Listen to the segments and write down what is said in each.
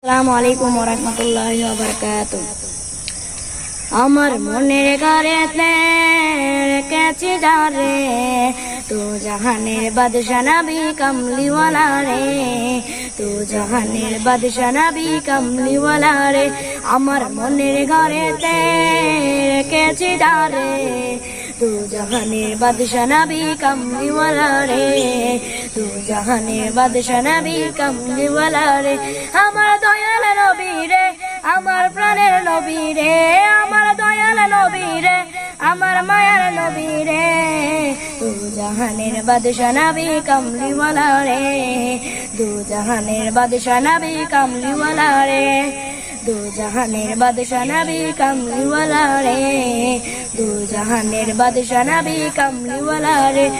আসসালামু আলাইকুম রহমতুল্লাহ বরকাত আমার মনের ঘরেতে রেখেছি যারে তো জাহানের বাদশা নবী কামলিওয়ালা রে, তো জাহানের বাদশা নবী কামলিওয়ালা রে, আমার মনের ঘরেতে রেখেছি যারে তু জাহানের বাদশা নবী কামলিওয়ালা রে। আমার দয়াল নবী রে, আমার প্রাণের নবী রে, আমার দয়াল নবী রে, আমার মায়ার নবী রে। জাহানের বাদশা নবী কামলিওয়ালা রে, দু জাহানের বাদশা নবী কামলিওয়ালা রে। দু জাহানের বাদশা নবী কামলিওয়ালা রে, দু জাহানের বাদশা নবী কামলিওয়ালা রে।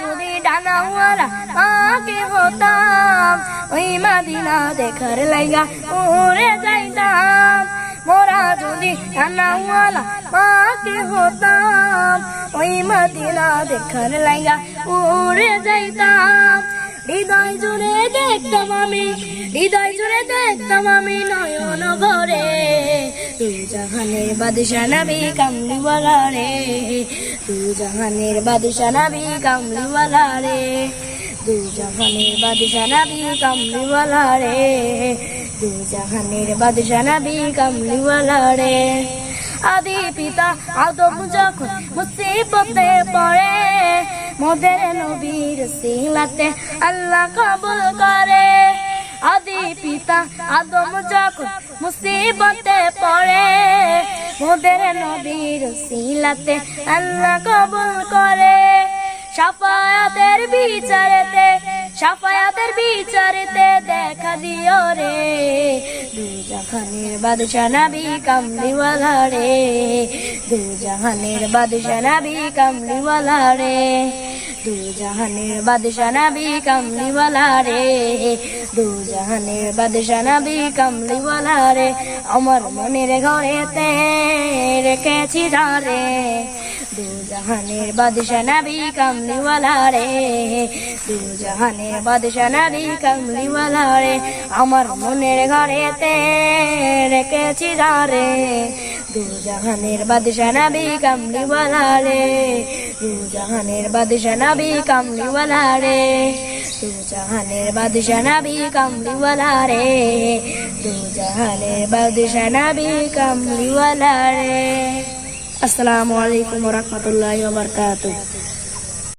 যদি ডানাওয়ালা আকে হতাম ওই মাদিনা দেখার লাইগা উড়ে যাইতাম মোরা যদি ডানাওয়ালা আকে হতাম ওই মাদিনা দেখার লাইগা উড়ে যাইতাম হৃদয় জুড়ে দেখতাম আমি হৃদয় জুড়ে দেখতাম আমি নয়ন ভরে তু জাহানের বাদশা নবী কামলিওয়ালা রে। তু জাহানের বাদশা নবী কামলিওয়ালা রে। তু জাহানের বাদশা নবী কামলিওয়ালা রে। তু জাহানের বাদশা নবী কামলিওয়ালা রে। আদি পিতা আদম যখন মুসিবতে পড়ে, মোদের নবীর সিলাতে আল্লাহ কবুল করে। পিতা আদম যখন মুসিবতে পড়ে, মোদের নবীর সিলাতে আল্লাহ কবুল করে। সাফায়াতের বিচারেতে সাফায়াতের বিচারেতে দেখা দিও রে। দু জাহানের বাদশা নবী কামলিওয়ালা রে। দু জাহানের বাদশা নবী কামলিওয়ালা রে। দু জাহানের বাদশা নবী কামলিওয়ালা রে দু জাহানের বাদশা নবী কামলিওয়ালা রে, আমার মনের ঘরেতে রেখেছি রে। দু জাহানের বাদশা নবী কামলিওয়ালা রে দু জাহানের বাদশা নবী কামলিওয়ালা রে, আমার মনের ঘরেতে রেখেছি রে। দু জাহানের বাদশা নবী কামলিওয়ালা রে দুজাহানের বাদশা নবী কামলিওয়ালা রে দুজাহানের বাদশা নবী কামলিওয়ালা রে দুজাহানের বাদশা নবী কামলিওয়ালা রে আসসালামু আলাইকুম রহমতুল্লাহ বারকাতুহ।